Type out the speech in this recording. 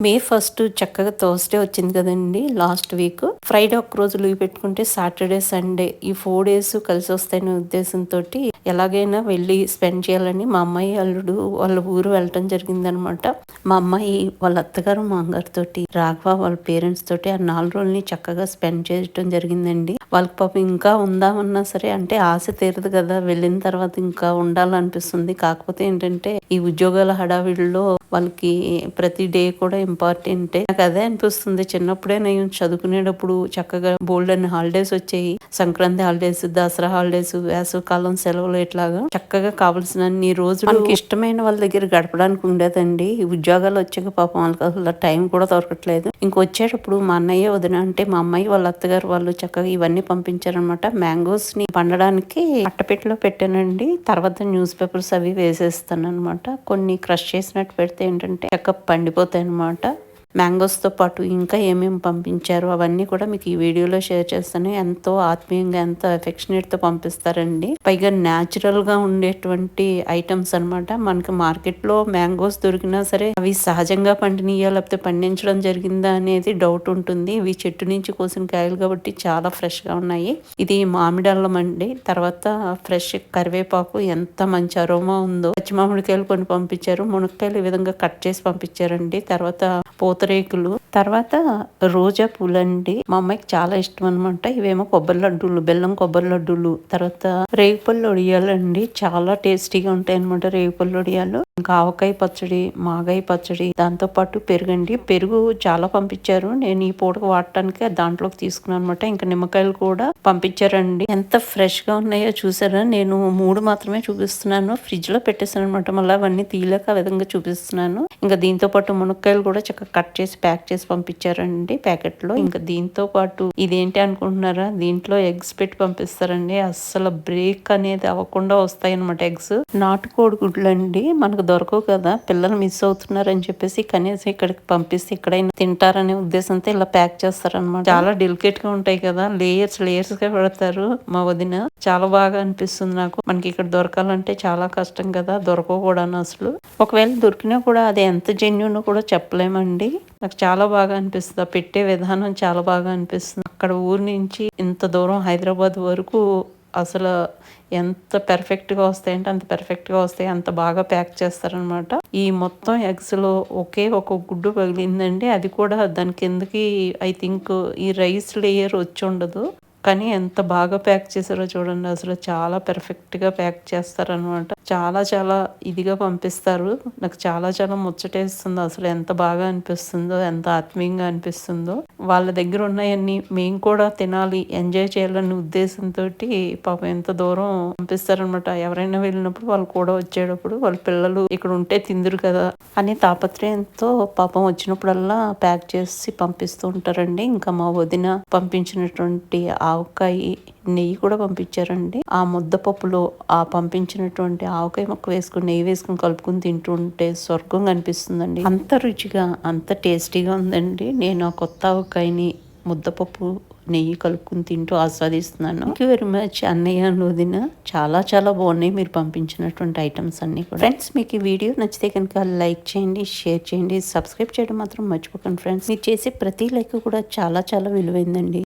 May first చక్కగా Thursday వచ్చింది కదండి లాస్ట్ వీక్. ఫ్రైడే ఒక రోజు లీవ్ పెట్టుకుంటే సాటర్డే సండే ఈ ఫోర్ డేస్ కలిసి వస్తాయనే ఉద్దేశంతో ఎలాగైనా వెళ్ళి స్పెండ్ చేయాలని మా అమ్మాయి అల్లుడు వాళ్ళ ఊరు వెళ్ళటం జరిగిందనమాట. మా అమ్మాయి వాళ్ళ అత్తగారు మా తోటి రాఘవ వాళ్ళ పేరెంట్స్ తోటి ఆ నాలుగు రోజుల్ని చక్కగా స్పెండ్ చేయటం జరిగిందండి. వాళ్ళకి పాపం ఇంకా ఉందామన్నా సరే అంటే ఆశ తీరదు కదా వెళ్ళిన తర్వాత ఇంకా ఉండాలనిపిస్తుంది. కాకపోతే ఏంటంటే ఈ ఉద్యోగాల హడావిడిలో వాళ్ళకి ప్రతి డే కూడా ఇంపార్టెంట్. నాకు అదే అనిపిస్తుంది. చిన్నప్పుడే నేను చదువుకునేటప్పుడు చక్కగా బోల్డ్ అని హాలిడేస్ వచ్చాయి. సంక్రాంతి హాలిడేస్ దసరా హాలిడేస్ వేసవి కాలం సెలవులు ఇట్లాగా చక్కగా కావాల్సిన అన్ని మనకి ఇష్టమైన వాళ్ళ దగ్గర గడపడానికి ఉండేదండి. ఉద్యోగాలు వచ్చాక పాపం వాళ్ళకి అసలు టైం కూడా దొరకట్లేదు. ఇంకొచ్చేటప్పుడు మా అన్నయ్య వదిన అంటే మా అమ్మాయి వాళ్ళ అత్తగారు వాళ్ళు చక్కగా ఇవన్నీ పంపించారనమాట మ్యాంగోస్ని పండడానికి అట్టపెట్టలో పెట్టానండి. తర్వాత న్యూస్ పేపర్స్ అవి వేసేస్తాను అనమాట కొన్ని క్రష్ చేసినట్టు పెడితే ఏంటంటే చక్కగా పండిపోతాయి అనమాట మ్యాంగోస్తో పాటు ఇంకా ఏమేమి పంపించారు అవన్నీ కూడా మీకు ఈ వీడియోలో షేర్ చేస్తాను. ఎంతో ఆత్మీయంగా ఎంతో ఎఫెక్షనేట్తో పంపిస్తారండి. పైగా న్యాచురల్గా ఉండేటువంటి ఐటమ్స్ అనమాట మనకి మార్కెట్లో మ్యాంగోస్ దొరికినా సరే అవి సహజంగా పండినయా లేకపోతే పండించడం జరిగిందా అనేది డౌట్ ఉంటుంది. ఇవి చెట్టు నుంచి కోసిన కాయలు కాబట్టి చాలా ఫ్రెష్గా ఉన్నాయి. ఇది మామిడల్లం అండి. తర్వాత ఫ్రెష్ కరివేపాకు ఎంత మంచి అరోమా ఉందో పచ్చి మామిడికాయలు కొన్ని పంపించారు. మునక్కాయలు ఈ విధంగా కట్ చేసి పంపించారండి. తర్వాత పూత పూతరేకులు తర్వాత రోజా పూలండి. మా అమ్మాయికి చాలా ఇష్టం అనమాట ఇవేమో కొబ్బరి లడ్డూలు బెల్లం కొబ్బరి లడ్డూలు. తర్వాత రేగుపళ్ళు ఒడియాలండి. చాలా టేస్టీగా ఉంటాయి అనమాట రేగుపళ్ళు ఒడియాలు. ఇంకా ఆవకాయ పచ్చడి మాగాయ పచ్చడి దాంతో పాటు పెరుగండి. పెరుగు చాలా పంపించారు. నేను ఈ పూటకు వాడటానికి దాంట్లోకి తీసుకున్నాను అనమాట ఇంకా నిమ్మకాయలు కూడా పంపించారండి. ఎంత ఫ్రెష్గా ఉన్నాయో చూసారా? నేను మూడు మాత్రమే చూపిస్తున్నాను. ఫ్రిడ్జ్లో పెట్టేసాను అనమాట మళ్ళీ అవన్నీ తీయలేక విధంగా చూపిస్తున్నాను. ఇంకా దీంతో పాటు మునక్కాయలు కూడా చక్కగా కట్ చేసి ప్యాక్ చేసి పంపించారండి ప్యాకెట్లో ఇంకా దీంతో పాటు ఇదేంటి అనుకుంటున్నారా? దీంట్లో ఎగ్స్ పెట్టి పంపిస్తారండి. అస్సలు బ్రేక్ అనేది అవ్వకుండా వస్తాయి అనమాట ఎగ్స్. నాటుకోడి గుడ్లు అండి మనకు దొరకవు కదా పిల్లలు మిస్ అవుతున్నారని చెప్పేసి కనీసం ఇక్కడికి పంపిస్తే ఇక్కడైనా తింటారనే ఉద్దేశంతో ఇలా ప్యాక్ చేస్తారనమాట చాలా డెలికేట్గా ఉంటాయి కదా లేయర్స్ లేయర్స్గా పెడతారు మా వదిన. చాలా బాగా అనిపిస్తుంది నాకు. మనకి ఇక్కడ దొరకాలంటే చాలా కష్టం కదా దొరకవు కూడా అసలు. ఒకవేళ దొరికినా కూడా అది ఎంత జెన్యున్ కూడా చెప్పలేమండి. నాకు చాలా బాగా అనిపిస్తుంది. పెట్టే విధానం చాలా బాగా అనిపిస్తుంది. అక్కడ ఊరు నుంచి ఇంత దూరం హైదరాబాద్ వరకు అసలు ఎంత పెర్ఫెక్ట్గా వస్తాయంటే అంత పెర్ఫెక్ట్గా వస్తాయి అంత బాగా ప్యాక్ చేస్తారనమాట ఈ మొత్తం ఎగ్స్లో ఒకే ఒక గుడ్డు పగిలిందండి. అది కూడా దాని కిందకి ఐ థింక్ ఈ రైస్ లేయర్ వచ్చి ఉండదు. కానీ ఎంత బాగా ప్యాక్ చేశారో చూడండి. అసలు చాలా పెర్ఫెక్ట్గా ప్యాక్ చేస్తారనమాట చాలా చాలా ఇదిగా పంపిస్తారు. నాకు చాలా చాలా ముచ్చటేస్తుంది. అసలు ఎంత బాగా అనిపిస్తుందో ఎంత ఆత్మీయంగా అనిపిస్తుందో. వాళ్ళ దగ్గర ఉన్నాయన్ని మేము కూడా తినాలి ఎంజాయ్ చేయాలనే ఉద్దేశంతో పాపం ఎంత దూరం పంపిస్తారనమాట ఎవరైనా వెళ్ళినప్పుడు వాళ్ళు కూడా వచ్చేటప్పుడు వాళ్ళ పిల్లలు ఇక్కడ ఉంటే తిందురు కదా అని తాపత్రయంతో పాపం వచ్చినప్పుడల్లా ప్యాక్ చేసి పంపిస్తూ ఉంటారండి. ఇంకా మా వదిన పంపించినటువంటి ఆవకాయ నెయ్యి కూడా పంపించారండి. ఆ ముద్దపప్పులో ఆ పంపించినటువంటి ఆవకాయ మొక్క వేసుకుని నెయ్యి వేసుకుని కలుపుకుని తింటుంటే స్వర్గం కనిపిస్తుందండి. అంత రుచిగా అంత టేస్టీగా ఉందండి. నేను ఆ కొత్త ఆవకాయని ముద్దపప్పు నెయ్యి కలుపుకుని తింటూ ఆస్వాదిస్తున్నాను. థ్యాంక్ యూ వెరీ మచ్ అన్నయ్య వదిన. చాలా చాలా బాగున్నాయి మీరు పంపించినటువంటి ఐటమ్స్ అన్ని కూడా. ఫ్రెండ్స్ మీకు ఈ వీడియో నచ్చితే కనుక లైక్ చేయండి షేర్ చేయండి. సబ్స్క్రైబ్ చేయడం మాత్రం మర్చిపోకండి ఫ్రెండ్స్ మీరు చేసే ప్రతి లైక్ కూడా చాలా చాలా విలువైందండి.